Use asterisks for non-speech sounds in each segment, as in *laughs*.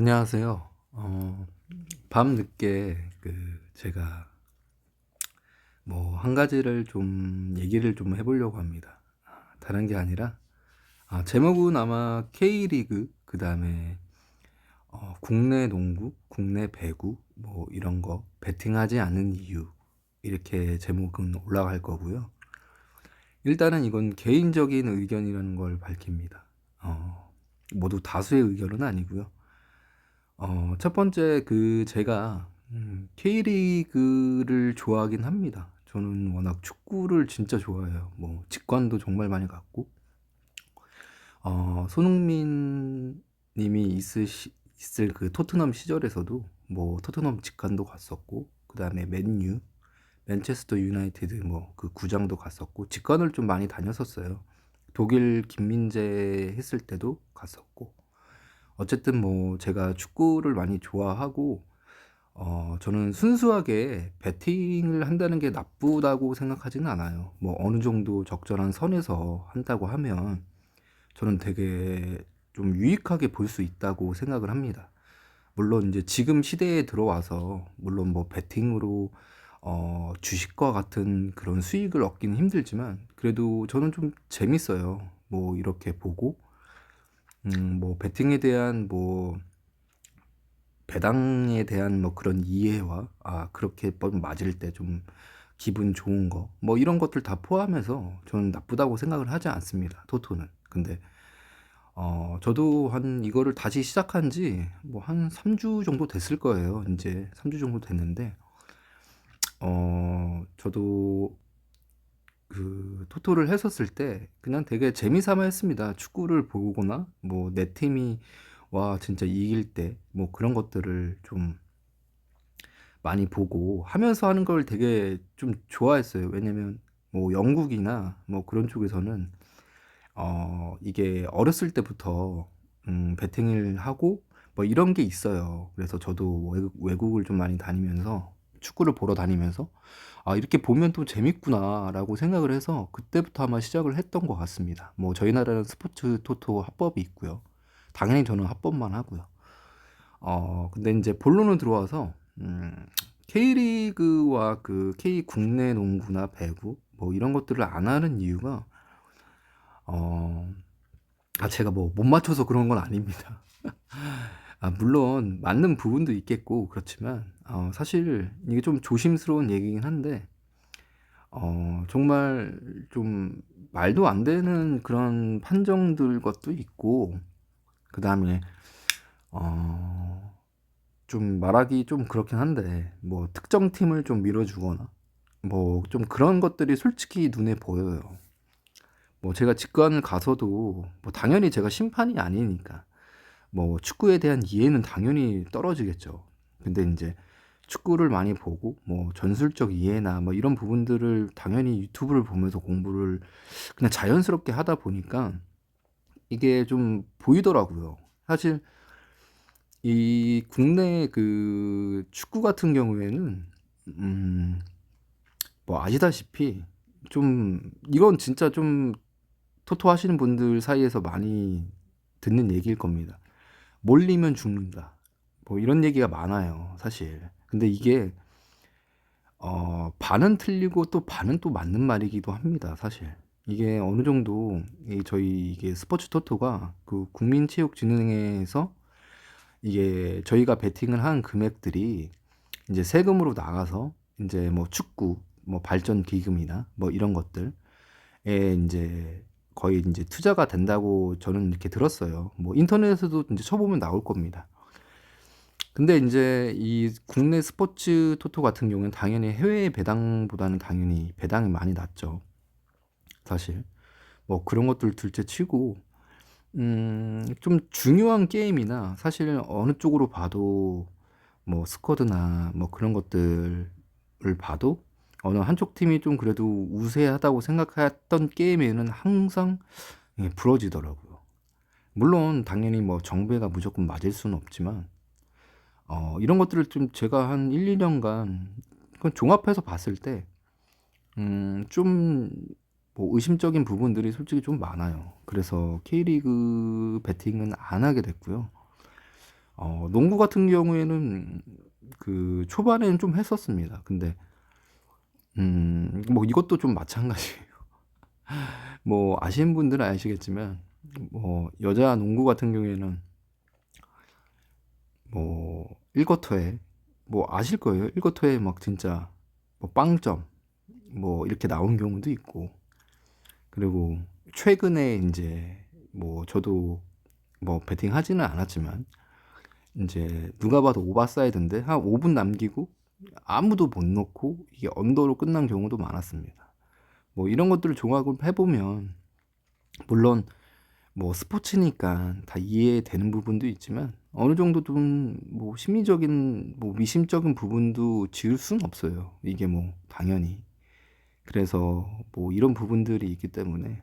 안녕하세요. 어, 밤 늦게 그 제가 뭐 한 가지를 좀 얘기를 좀 해보려고 합니다. 아, 다른 게 아니라 아, 제목은 아마 K리그 그 다음에 어, 국내 농구, 국내 배구 뭐 이런 거 베팅하지 않은 이유 이렇게 제목은 올라갈 거고요. 일단은 이건 개인적인 의견이라는 걸 밝힙니다. 어, 모두 다수의 의견은 아니고요. 어, 첫 번째 그 제가 음, K리그를 좋아하긴 합니다. 저는 워낙 축구를 진짜 좋아해요. 뭐 직관도 정말 많이 갔고 어, 손흥민 님이 있으시, 있을 그 토트넘 시절에서도 뭐 토트넘 직관도 갔었고 그다음에 맨유, 맨체스터 유나이티드 뭐 그 구장도 갔었고 직관을 좀 많이 다녔었어요. 독일 김민재 했을 때도 갔었고 어쨌든 뭐 제가 축구를 많이 좋아하고 어 저는 순수하게 배팅을 한다는 게 나쁘다고 생각하지는 않아요. 뭐 어느 정도 적절한 선에서 한다고 하면 저는 되게 좀 유익하게 볼 수 있다고 생각을 합니다. 물론 이제 지금 시대에 들어와서 물론 뭐 배팅으로 어 주식과 같은 그런 수익을 얻기는 힘들지만 그래도 저는 좀 재밌어요. 뭐 이렇게 보고 음 뭐 배팅에 대한 뭐 배당에 대한 뭐 그런 이해와 아 그렇게 뻔 맞을 때 좀 기분 좋은 거 뭐 이런 것들 다 포함해서 저는 나쁘다고 생각을 하지 않습니다. 토토는. 근데 어 저도 한 이거를 다시 시작한 지 뭐 한 3주 정도 됐을 거예요. 인제 3주 정도 됐는데 어 저도 그 토토를 했었을 때 그냥 되게 재미삼아 했습니다. 축구를 보거나 뭐 내 팀이 와 진짜 이길 때 뭐 그런 것들을 좀 많이 보고 하면서 하는 걸 되게 좀 좋아했어요. 왜냐면 뭐 영국이나 뭐 그런 쪽에서는 어 이게 어렸을 때부터 음 배팅을 하고 뭐 이런 게 있어요. 그래서 저도 외국 외국을 좀 많이 다니면서 축구를 보러 다니면서 '아 이렇게 보면 또 재밌구나.'라고 생각을 해서 그때부터 아마 시작을 했던 것 같습니다. 뭐 저희 나라는 스포츠 토토 합법이 있고요. 당연히 저는 합법만 하고요. 어 근데 인제 본론으로 들어와서 음 K리그와 그 K 국내 농구나 배구 뭐 이런 것들을 안 하는 이유가 어 아 제가 뭐 못 맞춰서 그런 건 아닙니다. *laughs* 아 물론 맞는 부분도 있겠고 그렇지만 어 사실 이게 좀 조심스러운 얘기긴 한데 어 정말 좀 말도 안 되는 그런 판정들 것도 있고 그 다음에 어 좀 말하기 좀 그렇긴 한데 뭐 특정 팀을 좀 밀어주거나 뭐 좀 그런 것들이 솔직히 눈에 보여요. 뭐 제가 직관을 가서도 뭐 당연히 제가 심판이 아니니까 뭐 축구에 대한 이해는 당연히 떨어지겠죠. 근데 인제 축구를 많이 보고 뭐 전술적 이해나 뭐 이런 부분들을 당연히 유튜브를 보면서 공부를 그냥 자연스럽게 하다 보니까 이게 좀 보이더라고요. 사실 이 국내 그 축구 같은 경우에는 음 뭐 아시다시피 좀 이건 진짜 좀 토토 하시는 분들 사이에서 많이 듣는 얘기일 겁니다. "몰리면 죽는다." 뭐 이런 얘기가 많아요 사실. 근데 이게 어 반은 틀리고 또 반은 또 맞는 말이기도 합니다 사실. 이게 어느 정도 이 저희 이게 스포츠 토토가 그 국민체육진흥회에서 이게 저희가 베팅을 한 금액들이 인제 세금으로 나가서 인제 뭐 축구 뭐 발전 기금이나 뭐 이런 것들에 인제 거의 인제 투자가 된다고 저는 이렇게 들었어요. 뭐 인터넷에서도 인제 쳐보면 나올 겁니다. 근데 인제 이 국내 스포츠 토토 같은 경우에는 당연히 해외 배당보다는 당연히 배당이 많이 낮죠. 사실. 뭐 그런 것들 둘째 치고 음 좀 중요한 게임이나 사실 어느 쪽으로 봐도 뭐 스쿼드나 뭐 그런 것들을 봐도 어느 한쪽 팀이 좀 그래도 우세하다고 생각했던 게임에는 항상 예 부러지더라고요. 물론 당연히 뭐 정배가 무조건 맞을 수는 없지만 어 이런 것들을 좀 제가 한 1-2 년간 그건 종합해서 봤을 때 음 좀 뭐 의심적인 부분들이 솔직히 좀 많아요. 그래서 K리그 베팅은 안 하게 됐고요. 어, 농구 같은 경우에는 그 초반에는 좀 했었습니다. 근데 음, 뭐 이것도 좀 마찬가지예요. *laughs* 뭐 아시는 분들은 아시겠지만 뭐 여자 농구 같은 경우에는 뭐 1쿼터에 뭐 아실 거예요. 1쿼터에 막 진짜 뭐 빵점 뭐 이렇게 나온 경우도 있고 그리고 최근에 이제 뭐 저도 뭐 배팅 하지는 않았지만 이제 누가 봐도 오버사이드인데 한 5분 남기고 아무도 못 넣고 이게 언더로 끝난 경우도 많았습니다. 뭐 이런 것들을 종합을 해보면 물론 뭐 스포츠니까 다 이해되는 부분도 있지만 어느 정도 좀 뭐 심리적인 뭐 미심적인 부분도 지울 수는 없어요. 이게 뭐 당연히 그래서 뭐 이런 부분들이 있기 때문에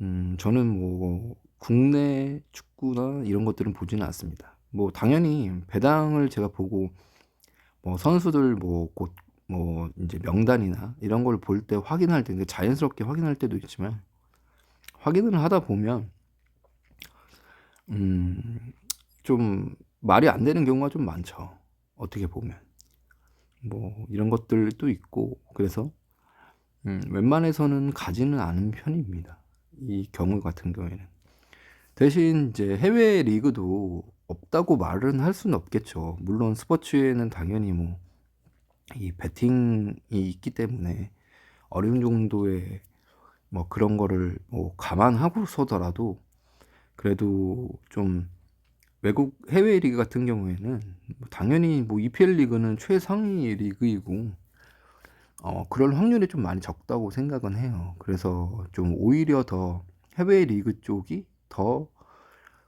음 저는 뭐 국내 축구나 이런 것들은 보지는 않습니다. 뭐 당연히 배당을 제가 보고 뭐 선수들 뭐 곧뭐 이제 명단이나 이런 걸 볼 때 확인할 때 자연스럽게 확인할 때도 있지만 확인을 하다 보면 음 좀 말이 안 되는 경우가 좀 많죠. 어떻게 보면 뭐 이런 것들도 있고 그래서 음 웬만해서는 가지는 않은 편입니다. 이 경우 같은 경우에는. 대신 이제 해외 리그도 없다고 말은 할 수는 없겠죠. 물론 스포츠에는 당연히 뭐이 베팅이 있기 때문에 어느 정도의 뭐 그런 거를 뭐 감안하고서더라도 그래도 좀 외국 해외 리그 같은 경우에는 뭐 당연히 뭐 EPL 리그는 최상위 리그이고 어 그럴 확률이 좀 많이 적다고 생각은 해요. 그래서 좀 오히려 더 해외 리그 쪽이 더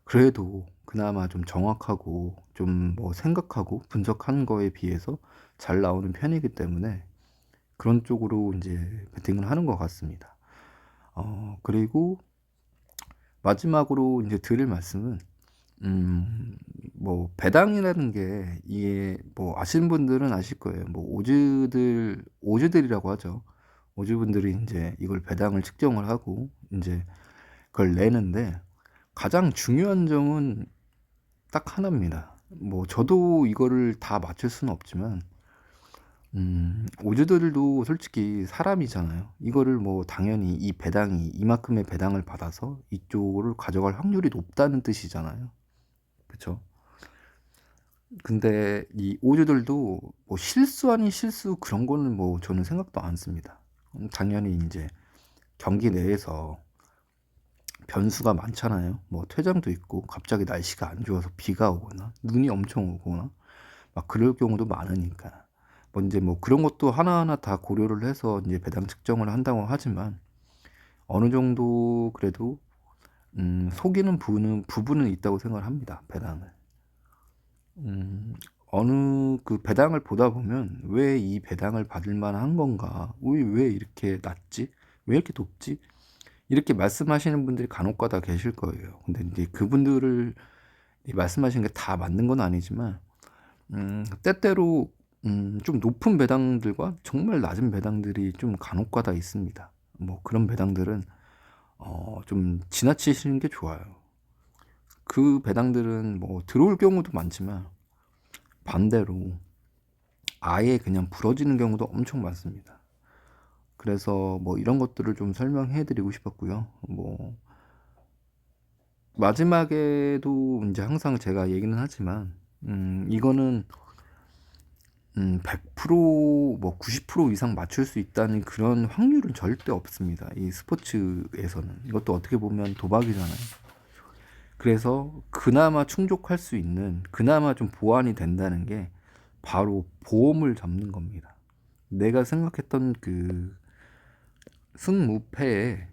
그래도 그나마 좀 정확하고 좀 뭐 생각하고 분석한 거에 비해서 잘 나오는 편이기 때문에 그런 쪽으로 이제 베팅을 하는 것 같습니다. 어 그리고 마지막으로 이제 드릴 말씀은 음 뭐 배당이라는 게 이게 뭐 아시는 분들은 아실 거예요. 뭐 오즈들 오즈들이라고 하죠. 오즈분들이 인제 이걸 배당을 측정을 하고 인제 그걸 내는데 가장 중요한 점은 딱 하나입니다. 뭐 저도 이거를 다 맞출 수는 없지만 음 오즈들도 솔직히 사람이잖아요. 이거를 뭐 당연히 이 배당이 이만큼의 배당을 받아서 이쪽을 가져갈 확률이 높다는 뜻이잖아요. 그쵸? 근데 이 오즈들도 뭐 실수 아닌 실수 그런 거는 뭐 저는 생각도 안 씁니다. 음 당연히 인제 경기 내에서 변수가 많잖아요. 뭐 퇴장도 있고 갑자기 날씨가 안 좋아서 비가 오거나 눈이 엄청 오거나 막 그럴 경우도 많으니까. 뭐 인제 뭐 그런 것도 하나하나 다 고려를 해서 인제 배당 측정을 한다고 하지만 어느 정도 그래도 음 속이는 부는 부분은 있다고 생각을 합니다, 배당을. 음 어느 그 배당을 보다 보면 '왜 이 배당을 받을 만한 건가? 왜 왜 이렇게 낮지? 왜 이렇게 높지?' 이렇게 말씀하시는 분들이 간혹 가다 계실 거예요. 근데 인제 그분들을 이 말씀하시는 게다 맞는 건 아니지만 음 때때로 음 좀 높은 배당들과 정말 낮은 배당들이 좀 간혹 가다 있습니다. 뭐 그런 배당들은 어 좀 지나치시는 게 좋아요. 그 배당들은 뭐 들어올 경우도 많지만 반대로 아예 그냥 부러지는 경우도 엄청 많습니다. 그래서 뭐 이런 것들을 좀 설명해 드리고 싶었고요. 뭐 마지막에도 인제 항상 제가 얘기는 하지만 음 이거는 음 100%뭐 90% 이상 맞출 수 있다는 그런 확률은 절대 없습니다. 이 스포츠에서는. 이것도 어떻게 보면 도박이잖아요. 그래서 그나마 충족할 수 있는 그나마 좀 보완이 된다는 게 바로 보험을 잡는 겁니다. 내가 생각했던 그 승무패에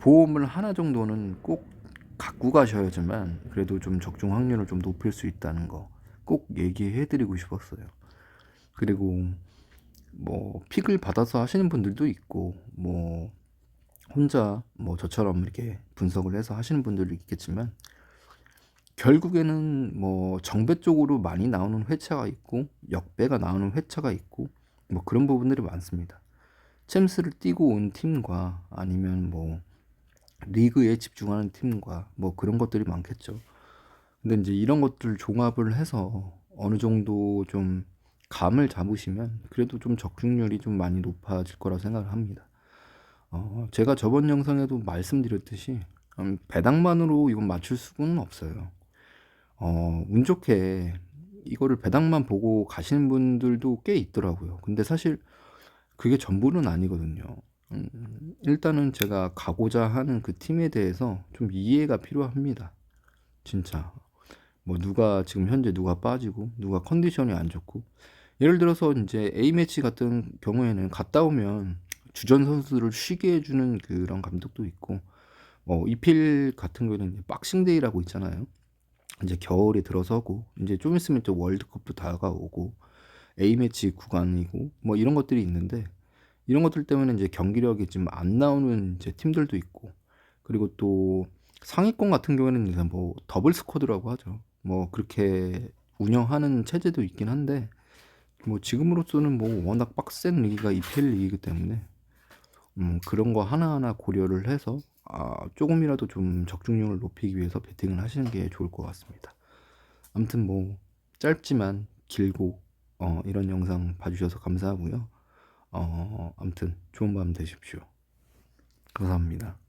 보험을 하나 정도는 꼭 갖고 가셔야지만 그래도 좀 적중 확률을 좀 높일 수 있다는 거 꼭 얘기해 드리고 싶었어요. 그리고 뭐 픽을 받아서 하시는 분들도 있고 뭐 혼자 뭐 저처럼 이렇게 분석을 해서 하시는 분들도 있겠지만 결국에는 뭐 정배 쪽으로 많이 나오는 회차가 있고 역배가 나오는 회차가 있고 뭐 그런 부분들이 많습니다. 챔스를 뛰고 온 팀과 아니면 뭐 리그에 집중하는 팀과 뭐 그런 것들이 많겠죠. 근데 이제 이런 것들 종합을 해서 어느 정도 좀 감을 잡으시면 그래도 좀 적중률이 좀 많이 높아질 거라 생각을 합니다. 어, 제가 저번 영상에도 말씀드렸듯이 음, 배당만으로 이건 맞출 수는 없어요. 어, 운 좋게 이거를 배당만 보고 가시는 분들도 꽤 있더라고요. 근데 사실 그게 전부는 아니거든요. 음, 일단은 제가 가고자 하는 그 팀에 대해서 좀 이해가 필요합니다. 진짜. 뭐 누가 지금 현재 누가 빠지고 누가 컨디션이 안 좋고 예를 들어서 이제 A매치 같은 경우에는 갔다 오면 주전 선수들을 쉬게 해주는 그런 감독도 있고 뭐 EPL 같은 경우에는 이제 박싱데이라고 있잖아요. 이제 겨울이 들어서고 이제 좀 있으면 또 월드컵도 다가오고 A매치 구간이고 뭐 이런 것들이 있는데 이런 것들 때문에 이제 경기력이 좀 안 나오는 이제 팀들도 있고 그리고 또 상위권 같은 경우에는 이제 뭐 더블 스쿼드라고 하죠. 뭐 그렇게 운영하는 체제도 있긴 한데 뭐 지금으로서는 뭐 워낙 빡센 리기가 EPL 리기이기 때문에 음 그런 거 하나하나 고려를 해서 아 조금이라도 좀 적중률을 높이기 위해서 베팅을 하시는 게 좋을 것 같습니다. 아무튼 뭐 짧지만 길고 어 이런 영상 봐주셔서 감사하고요. 어 아무튼 좋은 밤 되십시오. 감사합니다.